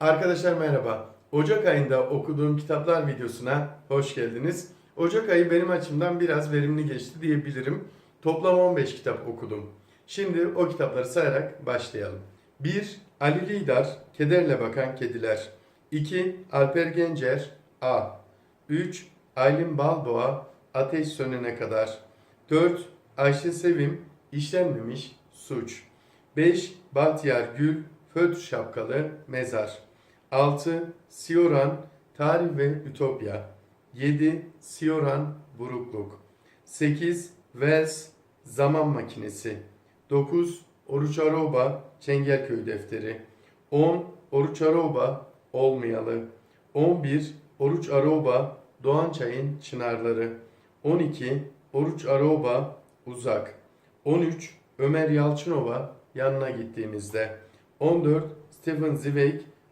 Arkadaşlar merhaba. Ocak ayında okuduğum kitaplar videosuna hoş geldiniz. Ocak ayı benim açımdan biraz verimli geçti diyebilirim. Toplam 15 kitap okudum. Şimdi o kitapları sayarak başlayalım. 1. Ali Lidar, Kederle Bakan Kediler. 2. Alper Gencer, A. 3. Aylin Balboğa, Ateş Sönene Kadar. 4. Ayşe Sevim, İşlenmemiş Suç. 5. Bahtiyar Gül, Föt Şapkalı Mezar. 6. Sioran, Tarih ve Ütopya. 7. Sioran, Burukluk. 8. Wells, Zaman Makinesi. 9. Oruç Aroba, Çengelköy Defteri. 10. Oruç Aroba, Olmayalı. 11. Oruç Aroba, Doğançay'ın Çınarları. 12. Oruç Aroba, Uzak. 13. Ömer Yalçınova, Yanına Gittiğimizde. 14. Stephen Zweig,